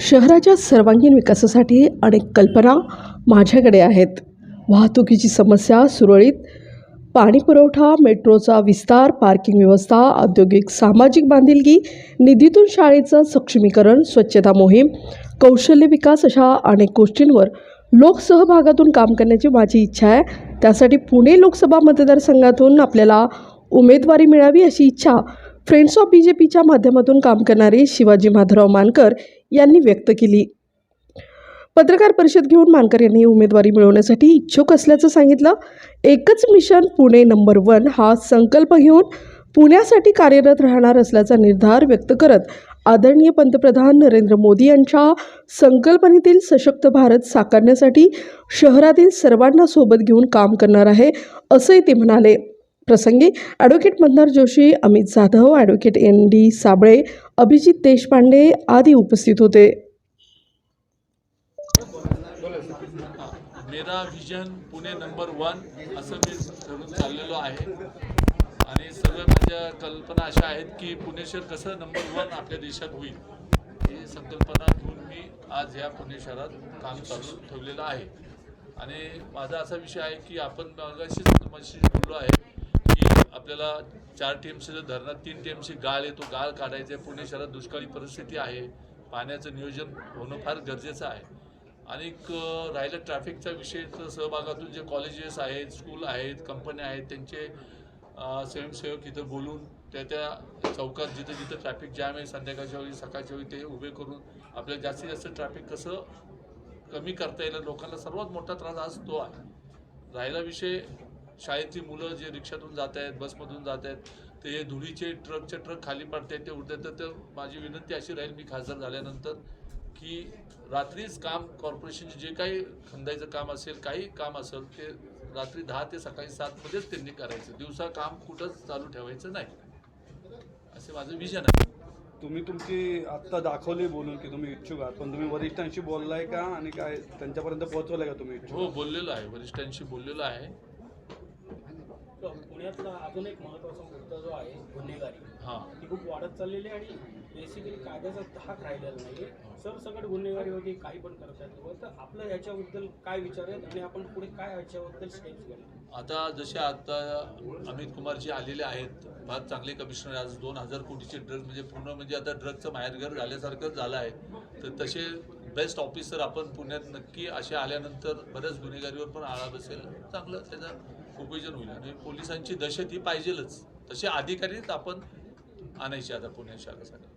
शहराच्या सर्वांगीण विकासासाठी अनेक कल्पना माझ्याकडे आहेत. वाहतुकीची समस्या सुरळीत पाणी पुरवठा मेट्रोचा विस्तार पार्किंग व्यवस्था औद्योगिक सामाजिक बांधिलकी निधीतून शाळेचं सक्षमीकरण स्वच्छता मोहीम कौशल्य विकास अशा अनेक गोष्टींवर लोकसहभागातून काम करण्याची माझी इच्छा आहे. त्यासाठी पुणे लोकसभा मतदारसंघातून आपल्याला उमेदवारी मिळावी अशी इच्छा फ्रेंड्स ऑफ बी जे पीच्या माध्यमातून काम करणारे शिवाजी माधवराव मानकर यांनी व्यक्त केली. पत्रकार परिषद घेऊन मानकर यांनी उमेदवारी मिळवण्यासाठी इच्छुक असल्याचं सांगितलं. एकच मिशन पुणे नंबर वन हा संकल्प घेऊन पुण्यासाठी कार्यरत राहणार असल्याचा निर्धार व्यक्त करत आदरणीय पंतप्रधान नरेंद्र मोदी यांच्या संकल्पनेतील सशक्त भारत साकारण्यासाठी शहरातील सर्वांना सोबत घेऊन काम करणार आहे असंही ते म्हणाले. प्रसंगी advocate Mandar Joshi Amit Jadhav advocate N D Sable Abhijit Deshpande आदी उपस्थित होते. मेरा विजन पुणे नंबर वन असं मी ठरवून चाललेलो आहे. आणि सर्व माझ्या कल्पना अशा आहेत की पुणे शहर कसं नंबर वन आपल्या देशात होईल ही संकल्पना घेऊन मी आज या पुणे शहरात काम चालू ठेवलेलं आहे. आणि माझा असा विषय आहे की आपण मागाशीच तुमच्याशी बोललो आहे. आपल्याला चार टी एम सीचं धरणात तीन टी एम सी गाळ आहे तो गाळ काढायचा आहे पुणे शहरात दुष्काळी परिस्थिती आहे. पाण्याचं नियोजन होणं फार गरजेचं आहे. आणि राहिलं ट्रॅफिकचा विषय तर सहभागातून जे कॉलेजेस आहेत स्कूल आहेत कंपन्या आहेत त्यांचे स्वयंसेवक इथं बोलून त्या त्या चौकात जिथं जिथं ट्रॅफिक जॅम आहे संध्याकाळच्या वेळी सकाळच्या वेळी ते उभे करून आपल्याला जास्तीत जास्त ट्रॅफिक कसं कमी करता येईल लोकांना सर्वात मोठा त्रास आज तो आहे. राहिला विषय शाळेतली मुलं जे रिक्षातून जात आहेत बसमधून जात आहेत ते धुळीचे ट्रकचे ट्रक खाली पडत आहेत ते उडत. आहेत तर माझी विनंती अशी राहील मी खासदार झाल्यानंतर की रात्रीच काम कॉर्पोरेशनचे जे काही खंदायचं काम असेल काही काम असेल ते रात्री दहा ते सकाळी सातमध्येच त्यांनी करायचं. दिवसा काम कुठंच चालू ठेवायचं नाही. असे माझं विजन आहे. तुम्ही तुमची आत्ता दाखवली बोलून की तुम्ही इच्छुक आहात. पण तुम्ही वरिष्ठांशी बोललाय का? आणि काय त्यांच्यापर्यंत पोहोचवलंय का तुम्ही हो बोललेलो आहे. वरिष्ठांशी बोललेलो आहे. पुण्यातला अजून एक महत्त्वाचा मुद्दा जो आहे गुन्हेगारी. हां. ती खूप वाढत चाललेली आहे आणि बेसिकली कायद्याचा धाक राहिलेला नाही सरसकट गुन्हेगारी होती काही पण करतात तर आपलं याच्याबद्दल काय विचार आहेत आणि आपण पुढे काय याच्याबद्दल स्टेप्स घेणार? आता जसे आता अमित कुमारजी आलेले आहेत फार चांगले कमिशनर आज दोन हजार कोटीचे ड्रग म्हणजे पूर्ण म्हणजे आता ड्रगचं माहेरघर झाल्यासारखं झालं आहे. तर तसे बेस्ट ऑफिसर आपण पुण्यात नक्की असे आल्यानंतर बऱ्याच गुन्हेगारीवर पण आळा बसेल. चांगलं त्याचं उपयोजन होईल. आणि पोलिसांची दहशत ही पाहिजेलच. तसे अधिकारीच आपण आणायचे आता पुण्या शाखेसाठी